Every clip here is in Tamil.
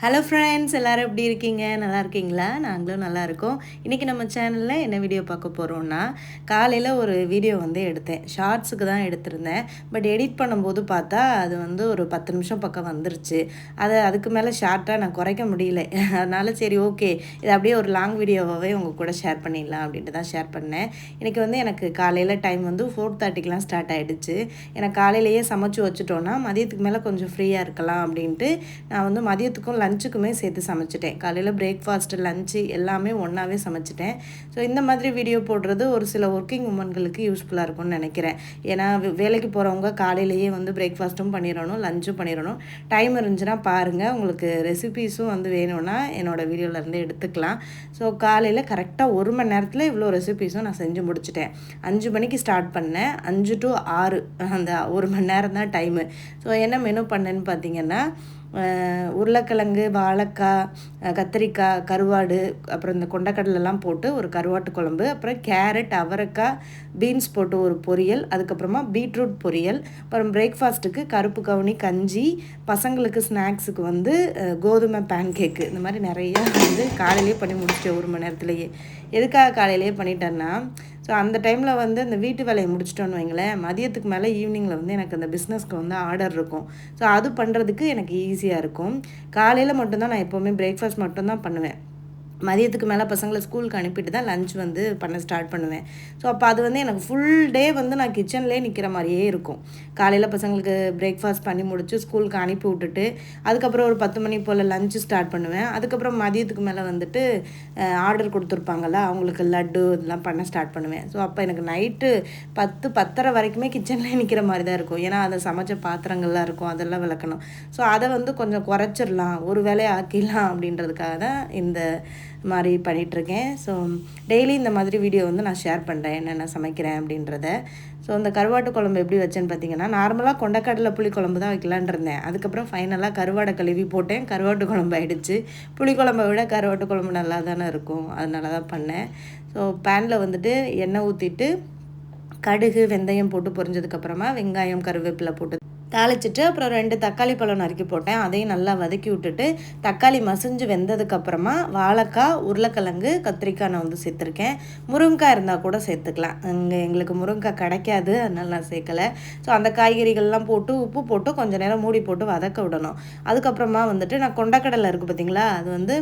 ஹலோ ஃப்ரெண்ட்ஸ் எல்லோரும் எப்படி இருக்கீங்க? நல்லா இருக்கீங்களா? நாங்களும் நல்லா இருக்கோம். இன்றைக்கி நம்ம சேனலில் என்ன வீடியோ பார்க்க போகிறோம்னா காலையில் ஒரு வீடியோ வந்து எடுத்தேன். ஷார்ட்ஸுக்கு தான் எடுத்திருந்தேன். பட் எடிட் பண்ணும்போது பார்த்தா அது வந்து ஒரு பத்து நிமிஷம் பக்கம் வந்துருச்சு. அதை அதுக்கு மேலே ஷார்ட்டாக நான் குறைக்க முடியல. அதனால் சரி ஓகே இது அப்படியே ஒரு லாங் வீடியோவாகவே உங்கள் கூட ஷேர் பண்ணிடலாம் அப்படின்ட்டு தான் ஷேர் பண்ணேன். இன்றைக்கி வந்து எனக்கு காலையில் டைம் வந்து ஃபோர் தேர்ட்டிக்கெலாம் ஸ்டார்ட் ஆகிடுச்சு எனக்கு காலையிலேயே சமைச்சு வச்சுட்டோன்னா மதியத்துக்கு மேலே கொஞ்சம் ஃப்ரீயாக இருக்கலாம் அப்படின்ட்டு நான் வந்து மதியத்துக்கும் லஞ்சுக்குமே சேர்த்து சமைச்சிட்டேன். காலையில் பிரேக்ஃபாஸ்ட்டு லஞ்சு எல்லாமே ஒன்றாவே சமைச்சிட்டேன். ஸோ இந்த மாதிரி வீடியோ போடுறது ஒரு சில ஒர்க்கிங் உமன்களுக்கு யூஸ்ஃபுல்லாக இருக்கும்னு நினைக்கிறேன். ஏன்னா வேலைக்கு போகிறவங்க காலையிலேயே வந்து பிரேக்ஃபாஸ்ட்டும் பண்ணிடணும் லஞ்சும் பண்ணிடணும். டைம் இருந்துச்சுன்னா பாருங்கள் உங்களுக்கு ரெசிபீஸும் வந்து வேணும்னா என்னோடய வீடியோவிலேருந்து எடுத்துக்கலாம். ஸோ காலையில் கரெக்டாக ஒரு மணி நேரத்தில் இவ்வளோ ரெசிபீஸும் நான் செஞ்சு முடிச்சிட்டேன். அஞ்சு மணிக்கு ஸ்டார்ட் பண்ணேன். அஞ்சு டு ஆறு அந்த ஒரு மணி நேரம் தான் டைமு ஸோ என்ன மெனு பண்ணேன்னு பார்த்தீங்கன்னா உருளைக்கிழங்கு வாழைக்காய் கத்திரிக்காய் கருவாடு அப்புறம் இந்த கொண்டக்கடலெல்லாம் போட்டு ஒரு கருவாட்டு குழம்பு அப்புறம் கேரட் அவரைக்காய் பீன்ஸ் போட்டு ஒரு பொரியல் அதுக்கப்புறமா பீட்ரூட் பொரியல் அப்புறம் பிரேக்ஃபாஸ்ட்டுக்கு கருப்பு கவுனி கஞ்சி பசங்களுக்கு ஸ்நாக்ஸுக்கு வந்து கோதுமை பேன் கேக்கு இந்த மாதிரி நிறையா வந்து காலையிலேயே பண்ணி முடிச்சிட்டேன் ஒரு மணி நேரத்துலேயே. எதுக்காக காலையிலேயே பண்ணிட்டேன்னா ஸோ அந்த டைமில் வந்து அந்த வீட்டு வேலையை முடிச்சிட்டோன்னு வைங்களேன் மதியத்துக்கு மேலே ஈவினிங்கில் வந்து எனக்கு அந்த பிஸ்னஸ்க்கு வந்து ஆர்டர் இருக்கும். ஸோ அது பண்ணுறதுக்கு எனக்கு ஈஸியாக இருக்கும். காலையில் மட்டும்தான் நான் எப்போவுமே பிரேக்ஃபாஸ்ட் மட்டும்தான் பண்ணுவேன். மதியத்துக்கு மேலே பசங்களை ஸ்கூலுக்கு அனுப்பிட்டு தான் லஞ்ச் வந்து பண்ண ஸ்டார்ட் பண்ணுவேன். ஸோ அப்போ அது வந்து எனக்கு ஃபுல் டே வந்து நான் கிச்சன்லேயே நிற்கிற மாதிரியே இருக்கும். காலையில் பசங்களுக்கு பிரேக்ஃபாஸ்ட் பண்ணி முடிச்சு ஸ்கூலுக்கு அனுப்பி விட்டுட்டு அதுக்கப்புறம் ஒரு பத்து மணி போல் லஞ்சு ஸ்டார்ட் பண்ணுவேன். அதுக்கப்புறம் மதியத்துக்கு மேலே வந்துட்டு ஆர்டர் கொடுத்துருப்பாங்கள்ல அவங்களுக்கு லட்டு இதெல்லாம் பண்ண ஸ்டார்ட் பண்ணுவேன். ஸோ அப்போ எனக்கு நைட்டு பத்து பத்தரை வரைக்குமே கிச்சன்லேயே நிற்கிற மாதிரி தான் இருக்கும். ஏன்னா அதை சமைச்ச பாத்திரங்கள்லாம் இருக்கும் அதெல்லாம் விளக்கணும். ஸோ அதை வந்து கொஞ்சம் குறைச்சிடலாம் ஒரு வேலையை ஆக்கிடலாம் அப்படின்றதுக்காக தான் இந்த மாதிரி பண்ணிகிட்ருக்கேன் ஸோ டெய்லி இந்த மாதிரி வீடியோ வந்து நான் ஷேர் பண்ணுறேன் என்னென்ன சமைக்கிறேன் அப்படின்றத. ஸோ இந்த கருவாட்டு குழம்பு எப்படி வச்சேன்னு பார்த்தீங்கன்னா நார்மலாக கொண்டக்கடலை புளி குழம்பு தான் வைக்கலான் இருந்தேன். அதுக்கப்புறம் ஃபைனலாக கருவாடை கழுவி போட்டேன். கருவாட்டு குழம்பு ஆகிடுச்சு புளி குழம்பை விட கருவாட்டு குழம்பு நல்லா தானே இருக்கும். அதனால தான் பண்ணேன். ஸோ பேனில் வந்துட்டு எண்ணெய் ஊற்றிட்டு கடுகு வெந்தயம் போட்டு பொரிஞ்சதுக்கப்புறமா வெங்காயம் கருவேப்பிலை போட்டு தாளிச்சிட்டு அப்புறம் ரெண்டு தக்காளி பழம் நறுக்கி போட்டேன். அதையும் நல்லா வதக்கி விட்டுட்டு தக்காளி மசிஞ்சு வெந்ததுக்கப்புறமா வாழைக்காய் உருளைக்கிழங்கு கத்திரிக்காய் நான் வந்து சேர்த்துருக்கேன். முருங்கைக்காய் இருந்தால் கூட சேர்த்துக்கலாம். இங்கே எங்களுக்கு முருங்கைக்காய் கிடைக்காது. அதனால் நான் சேர்க்கலை. ஸோ அந்த காய்கறிகள்லாம் போட்டு உப்பு போட்டு கொஞ்சம் நேரம் மூடி போட்டு வதக்க விடணும். அதுக்கப்புறமா வந்துட்டு நான் கொண்டக்கடலை இருக்குது பார்த்தீங்களா? அது வந்து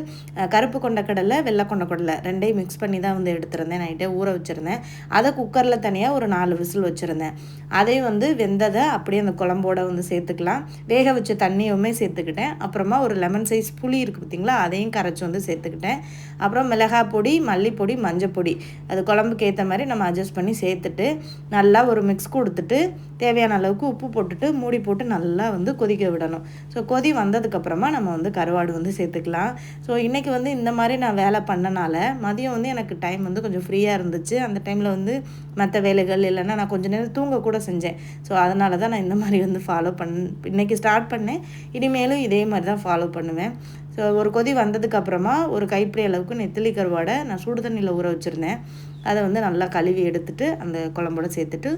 கருப்பு கொண்டக்கடலை வெள்ளை கொண்டக்கடலை ரெண்டையும் மிக்ஸ் பண்ணி தான் வந்து எடுத்திருந்தேன். நைட்டே ஊற வச்சுருந்தேன். அதை குக்கரில் தனியாக ஒரு நாலு விசில் வச்சுருந்தேன். அதையும் வந்து வெந்ததை அப்படியே அந்த குழம்போட வந்து சேர்த்துக்கலாம். வேக வச்ச தண்ணியுமே சேர்த்துக்கிட்டேன். அப்புறமா ஒரு லெமன் சைஸ் புளி இருக்குது பார்த்திங்களா அதையும் கரைச்சி வந்து சேர்த்துக்கிட்டேன். அப்புறம் மிளகாய் பொடி மல்லிப்பொடி மஞ்சப்பொடி அது குழம்புக்கு ஏற்ற மாதிரி நம்ம அட்ஜஸ்ட் பண்ணி சேர்த்துட்டு நல்லா ஒரு மிக்ஸ் கொடுத்துட்டு தேவையான அளவுக்கு உப்பு போட்டுட்டு மூடி போட்டு நல்லா வந்து கொதிக்க விடணும். ஸோ கொதி வந்ததுக்கப்புறமா நம்ம வந்து கருவாடு வந்து சேர்த்துக்கலாம். ஸோ இன்றைக்கி வந்து இந்த மாதிரி நான் வேலை பண்ணனால மதியம் வந்து எனக்கு டைம் வந்து கொஞ்சம் ஃப்ரீயாக இருந்துச்சு. அந்த டைமில் வந்து மற்ற வேலைகள் இல்லைன்னா நான் கொஞ்சம் நேரம் தூங்க கூட செஞ்சேன். ஸோ அதனால தான் நான் இந்த மாதிரி வந்து ஃபாலோ பண் இன்றைக்கி ஸ்டார்ட் பண்ணேன். இனிமேலும் இதே மாதிரி தான் ஃபாலோ பண்ணுவேன். ஸோ ஒரு கொதி வந்ததுக்கப்புறமா ஒரு கைப்பிடி அளவுக்கு நெத்திலி கருவாடை நான் சுடு தண்ணியில் ஊற வச்சுருந்தேன். அதை வந்து நல்லா கழுவி எடுத்துட்டு அந்த குழம்போட சேர்த்துட்டு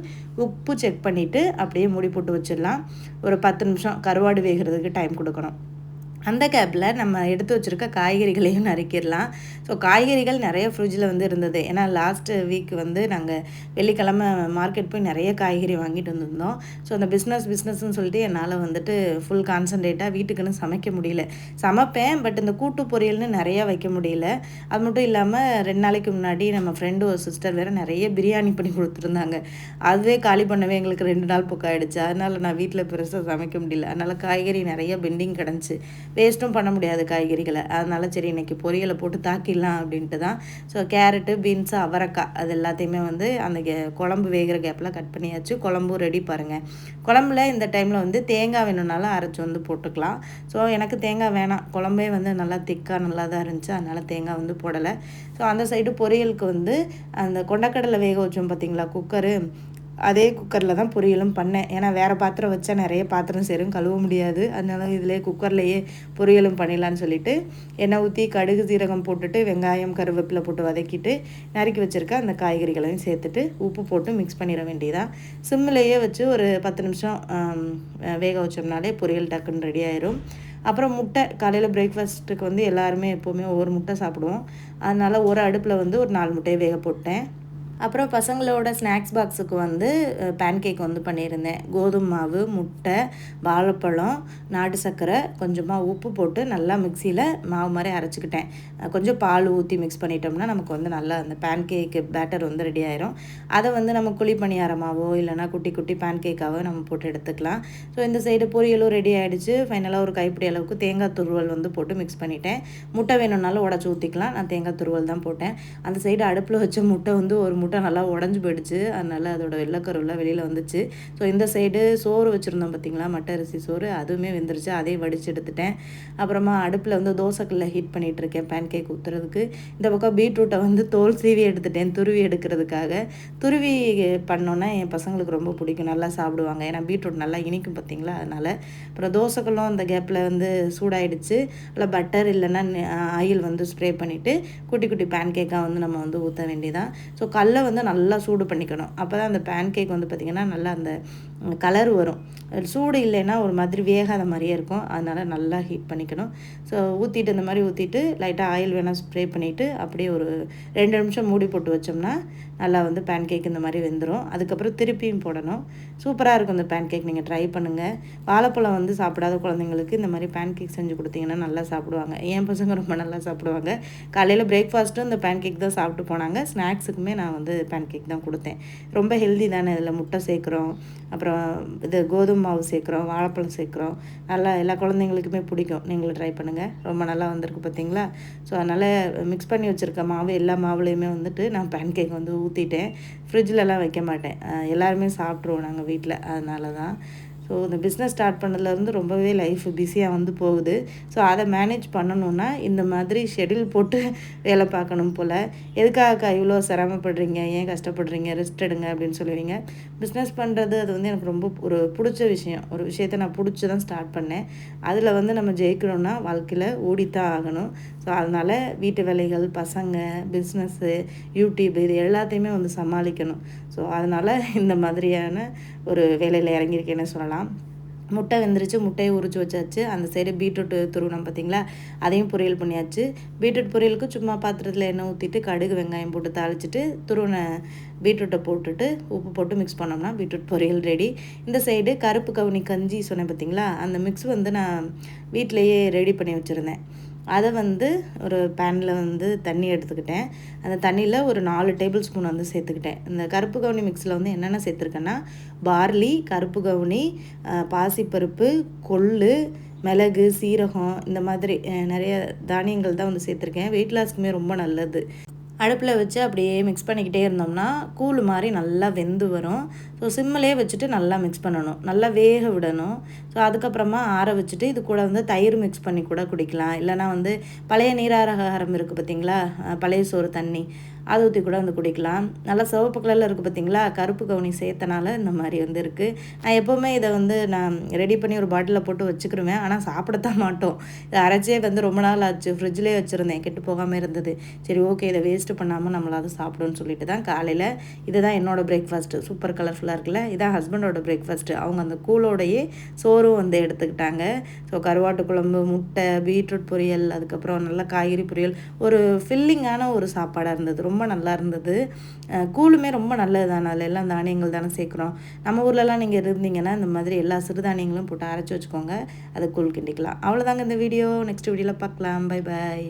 உப்பு செக் பண்ணிவிட்டு அப்படியே மூடி போட்டு வச்சிடலாம். ஒரு பத்து நிமிஷம் கருவாடு வேகிறதுக்கு டைம் கொடுக்கணும். அந்த கேப்பில் நம்ம எடுத்து வச்சுருக்க காய்கறிகளையும் நறுக்கிடலாம். ஸோ காய்கறிகள் நிறைய ஃப்ரிட்ஜில் வந்து இருந்தது. ஏன்னா லாஸ்ட்டு வீக் வந்து நாங்கள் வெள்ளிக்கிழமை மார்க்கெட் போய் நிறைய காய்கறி வாங்கிட்டு வந்திருந்தோம். ஸோ அந்த பிஸ்னஸ் பிஸ்னஸ்ன்னு சொல்லிட்டு என்னால் வந்துட்டு ஃபுல் கான்சன்ட்ரேட்டாக வீட்டுக்குன்னு சமைக்க முடியல. சமைப்பேன் பட் இந்த கூட்டு பொரியல்னு நிறையா வைக்க முடியல. அது மட்டும் இல்லாமல் ரெண்டு நாளைக்கு முன்னாடி நம்ம ஃப்ரெண்டு ஒரு சிஸ்டர் வேறு நிறைய பிரியாணி பண்ணி கொடுத்துருந்தாங்க. அதுவே காலி பண்ணவே எங்களுக்கு ரெண்டு நாள் புக்காயிடுச்சு அதனால் நான் வீட்டில் பெருசாக சமைக்க முடியல. அதனால் காய்கறி நிறைய பெண்டிங் கிடந்துச்சு. வேஸ்ட்டும் பண்ண முடியாது காய்கறிகளை. அதனால் சரி இன்றைக்கி பொரியலை போட்டு தாக்கிடலாம் அப்படின்ட்டு தான். ஸோ கேரட்டு பீன்ஸு அவரைக்காய் அது எல்லாத்தையுமே வந்து அந்த கே குழம்பு வேகிற கேப்பில் கட் பண்ணியாச்சு. குழம்பும் ரெடி பாருங்கள் குழம்புல இந்த டைமில் வந்து தேங்காய் வேணும்னாலும் அரைச்சி வந்து போட்டுக்கலாம். ஸோ எனக்கு தேங்காய் வேணாம். குழம்பே வந்து நல்லா திக்காக நல்லா தான் இருந்துச்சு. அதனால் தேங்காய் வந்து போடலை. ஸோ அந்த சைடு பொரியலுக்கு வந்து அந்த கொண்டக்கடலை வேக வச்சோம் பார்த்தீங்களா? குக்கரு அதே குக்கரில் தான் பொரியலும் பண்ணேன். ஏன்னா வேறு பாத்திரம் வச்சா நிறைய பாத்திரம் சேரும் கழுவ முடியாது. அதனால இதிலே குக்கர்லேயே பொரியலும் பண்ணிடலான்னு சொல்லிட்டு எண்ணெய் ஊற்றி கடுகு சீரகம் போட்டுட்டு வெங்காயம் கருவேப்பிலை போட்டு வதக்கிட்டு நறுக்கி வச்சுருக்க அந்த காய்கறிகளையும் சேர்த்துட்டு உப்பு போட்டு மிக்ஸ் பண்ணிட வேண்டியதான் சிம்மிலேயே வச்சு ஒரு பத்து நிமிஷம் வேக வச்சோம்னாலே பொரியல் டக்குன்னு ரெடி ஆயிரும். அப்புறம் முட்டை காலையில் பிரேக்ஃபாஸ்ட்டுக்கு வந்து எல்லாருமே எப்போவுமே ஒவ்வொரு முட்டை சாப்பிடுவோம். அதனால் ஒரு அடுப்பில் வந்து ஒரு நாலு முட்டையை வேக போட்டேன். அப்புறம் பசங்களோட ஸ்நாக்ஸ் பாக்ஸுக்கு வந்து பேன் கேக் வந்து பண்ணியிருந்தேன். கோதுமை மாவு முட்டை வாழைப்பழம் நாட்டு சர்க்கரை கொஞ்சமாக உப்பு போட்டு நல்லா மிக்சியில் மாவு மாதிரி அரைச்சிக்கிட்டேன். கொஞ்சம் பால் ஊற்றி மிக்ஸ் பண்ணிட்டோம்னா நமக்கு வந்து நல்லா அந்த பேன் கேக்கு பேட்டர் வந்து ரெடி ஆயிரும். அதை வந்து நம்ம குழி பணியாரமாவோ இல்லைனா குட்டி குட்டி பேன் கேக்காவோ நம்ம போட்டு எடுத்துக்கலாம். ஸோ இந்த சைடு பொரியலும் ரெடி ஆகிடுச்சு ஃபைனலாக ஒரு கைப்பிடி அளவுக்கு தேங்காய் துருவல் வந்து போட்டு மிக்ஸ் பண்ணிட்டேன். முட்டை வேணும்னாலும் உடச்சி ஊற்றிக்கலாம் நான் தேங்காய் துருவல் தான் போட்டேன். அந்த சைடு அடுப்பில் வச்ச முட்டை வந்து ஒரு முட்டை நல்லா உடஞ்சி போயிடுச்சு. அதனால் அதோட வெள்ளைக்கருவில் வெளியில் வந்துச்சு. ஸோ இந்த சைடு சோறு வச்சுருந்தோம் பார்த்திங்களா மட்டை அரிசி சோறு. அதுவுமே வெந்துருச்சு. அதையும் வடித்து எடுத்துட்டேன். அப்புறமா அடுப்பில் வந்து தோசைக்கல்ல ஹீட் பண்ணிகிட்ருக்கேன் பேன் கேக் ஊற்றுறதுக்கு இந்த பக்கம் பீட்ரூட்டை வந்து தோல் சீவி எடுத்துட்டேன். துருவி எடுக்கிறதுக்காக. துருவி பண்ணோன்னா என் பசங்களுக்கு ரொம்ப பிடிக்கும். நல்லா சாப்பிடுவாங்க. ஏன்னா பீட்ரூட் நல்லா இனிக்கும் பார்த்திங்களா அதனால். அப்புறம் தோசைக்கல்லும் அந்த கேப்பில் வந்து சூடாயிடுச்சு. இல்லை பட்டர் இல்லைன்னா ஆயில் வந்து ஸ்ப்ரே பண்ணிவிட்டு குட்டி குட்டி பேன் கேக்காக வந்து நம்ம வந்து ஊற்ற வேண்டியதான் ஸோ கல் வந்து நல்லா சூடு பண்ணிக்கணும். அப்போ தான் அந்த பேன் கேக் வந்து பார்த்திங்கன்னா நல்லா அந்த கலர் வரும். சூடு இல்லைன்னா ஒரு மாதிரி வேகாத மாதிரியே இருக்கும். அதனால் நல்லா ஹீட் பண்ணிக்கணும். ஸோ ஊற்றிட்டு இந்த மாதிரி ஊற்றிட்டு லைட்டாக ஆயில் வேணால் ஸ்ப்ரே பண்ணிவிட்டு அப்படியே ஒரு ரெண்டு நிமிஷம் மூடி போட்டு வச்சோம்னா நல்லா வந்து பேன் கேக் இந்த மாதிரி வெந்துடும் அதுக்கப்புறம் திருப்பியும் போடணும். சூப்பராக இருக்கும் இந்த பேன் கேக் நீங்கள் ட்ரை பண்ணுங்கள் வாழைப்பழம் வந்து சாப்பிடாத குழந்தைங்களுக்கு இந்த மாதிரி பேன் கேக் செஞ்சு கொடுத்தீங்கன்னா நல்லா சாப்பிடுவாங்க. என் பசங்க ரொம்ப நல்லா சாப்பிடுவாங்க. காலையில் பிரேக்ஃபாஸ்ட்டும் இந்த பேன் கேக் தான் சாப்பிட்டு போனாங்க. ஸ்நாக்ஸுக்குமே நான் வந்து பேன் கேக் தான் கொடுத்தேன். ரொம்ப ஹெல்தி தானே. இதில் முட்டை சேர்க்குறோம். அப்புறம் இது கோதுமை மாவு சேர்க்குறோம் வாழைப்பழம் சேர்க்குறோம். நல்லா எல்லா குழந்தைங்களுக்குமே பிடிக்கும். நீங்களும் ட்ரை பண்ணுங்கள் ரொம்ப நல்லா வந்திருக்கு பார்த்தீங்களா? ஸோ அதனால் மிக்ஸ் பண்ணி வச்சுருக்க மாவு எல்லா மாவுலேயுமே வந்துட்டு நான் பேன் கேக் வந்து ஊற்றிட்டேன் ஃப்ரிட்ஜிலலாம் வைக்க மாட்டேன். எல்லாருமே சாப்பிட்ருவோம் நாங்கள் வீட்டில் அதனால தான் ஸோ இந்த பிஸ்னஸ் ஸ்டார்ட் பண்ணதுலேருந்து ரொம்பவே லைஃப் பிஸியாக வந்து போகுது. ஸோ அதை மேனேஜ் பண்ணணுன்னா இந்த மாதிரி ஷெடியூல் போட்டு வேலை பார்க்கணும் போல். எதுக்காக இவ்வளோ சிரமப்படுறீங்க? ஏன் கஷ்டப்படுறீங்க? ரெஸ்ட் எடுங்க அப்படின்னு சொல்லுவீங்க. பிஸ்னஸ் பண்ணுறது அது வந்து எனக்கு ரொம்ப ஒரு பிடிச்ச விஷயம். ஒரு விஷயத்த நான் பிடிச்சி தான் ஸ்டார்ட் பண்ணேன். அதில் வந்து நம்ம ஜெயிக்கணும்னா வாழ்க்கையில் ஓடித்தான் ஆகணும். ஸோ அதனால் வீட்டு வேலைகள் பசங்க பிஸ்னஸ்ஸு யூடியூப் இது எல்லாத்தையுமே வந்து சமாளிக்கணும். ஸோ அதனால் இந்த மாதிரியான ஒரு வேலையில் இறங்கியிருக்கேன்னு சொல்லலாம். முட்டை வெந்துருச்சு முட்டையை உரிச்சு வச்சாச்சு. அந்த சைடு பீட்ரூட் துருவனம் பார்த்தீங்களா? அதையும் பொரியல் பண்ணியாச்சு. பீட்ரூட் பொரியலுக்கு சும்மா பாத்திரத்தில் எண்ணெய் ஊற்றிட்டு கடுகு வெங்காயம் போட்டு தாளிச்சிட்டு துருவின பீட்ரூட்டை போட்டுட்டு உப்பு போட்டு மிக்ஸ் பண்ணோம்னா பீட்ரூட் பொரியல் ரெடி இந்த சைடு கருப்பு கவுனி கஞ்சி சொன்னேன் பார்த்தீங்களா? அந்த மிக்ஸ் வந்து நான் வீட்டிலையே ரெடி பண்ணி வச்சுருந்தேன். அதை வந்து ஒரு பேனில் வந்து தண்ணி எடுத்துக்கிட்டேன். அந்த தண்ணியில் ஒரு நாலு டேபிள் ஸ்பூன் வந்து சேர்த்துக்கிட்டேன். இந்த கருப்பு கவுனி மிக்ஸில் வந்து என்னென்ன சேர்த்துருக்கேன்னா பார்லி கருப்பு கவுனி பாசிப்பருப்பு கொள்ளு மிளகு சீரகம் இந்த மாதிரி நிறைய தானியங்கள் தான் வந்து சேர்த்துருக்கேன். வெயிட் லாஸ்க்குமே ரொம்ப நல்லது. அடுப்பில் வச்சு அப்படியே மிக்ஸ் பண்ணிக்கிட்டே இருந்தோம்னா கூழ் மாதிரி நல்லா வெந்து வரும். ஸோ சிம்மிலே வச்சுட்டு நல்லா மிக்ஸ் பண்ணணும். நல்லா வேக விடணும். ஸோ அதுக்கப்புறமா ஆற வச்சுட்டு இது கூட வந்து தயிர் மிக்ஸ் பண்ணி கூட குடிக்கலாம். இல்லைனா வந்து பழைய நீராகாரம் இருக்குது பார்த்திங்களா? பழைய சோறு தண்ணி. அதை ஊற்றி கூட வந்து குடிக்கலாம். நல்லா சிவப்பு கலரில் இருக்குது பார்த்தீங்களா கருப்பு கவுனி சேர்த்தனால இந்த மாதிரி வந்து இருக்குது நான் எப்போவுமே இதை வந்து நான் ரெடி பண்ணி ஒரு பாட்டிலில் போட்டு வச்சுக்கிருவேன். ஆனால் சாப்பிடத்தான் மாட்டோம். இதை அரைச்சே வந்து ரொம்ப நாள் ஆச்சு. ஃப்ரிட்ஜ்லேயே வச்சுருந்தேன். கெட்டு போகாமல் இருந்தது. சரி ஓகே இதை வேஸ்ட்டு பண்ணாமல் நம்மளாவது சாப்பிடும்னு சொல்லிட்டு தான் காலையில் இதுதான் என்னோடய பிரேக்ஃபாஸ்ட்டு சூப்பர் கலர்ஃபுல்லாக இருக்குல்ல? இதான் ஹஸ்பண்டோட பிரேக்ஃபாஸ்ட்டு அவங்க அந்த கூலோடையே சோறும் வந்து எடுத்துக்கிட்டாங்க. ஸோ கருவாட்டு குழம்பு முட்டை பீட்ரூட் பொரியல் அதுக்கப்புறம் நல்ல காய்கறி பொரியல். ஒரு ஃபில்லிங்கான ஒரு சாப்பாடாக இருந்தது. ரொம்ப ரொம்ப நல்லா இருந்தது. கூழுமே ரொம்ப நல்லது தானே அதில் எல்லாம் தானியங்கள் தானே சேர்க்குறோம். நம்ம ஊர்லலாம் நீங்கள் இருந்தீங்கன்னா இந்த மாதிரி எல்லா சிறுதானியங்களும் போட்டு அரைச்சி வச்சுக்கோங்க. அதை கூழ் கிண்டிக்கலாம். அவ்வளோதாங்க இந்த வீடியோ. நெக்ஸ்ட் வீடியோவில் பார்க்கலாம். Bye bye